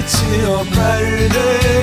빛이 없날를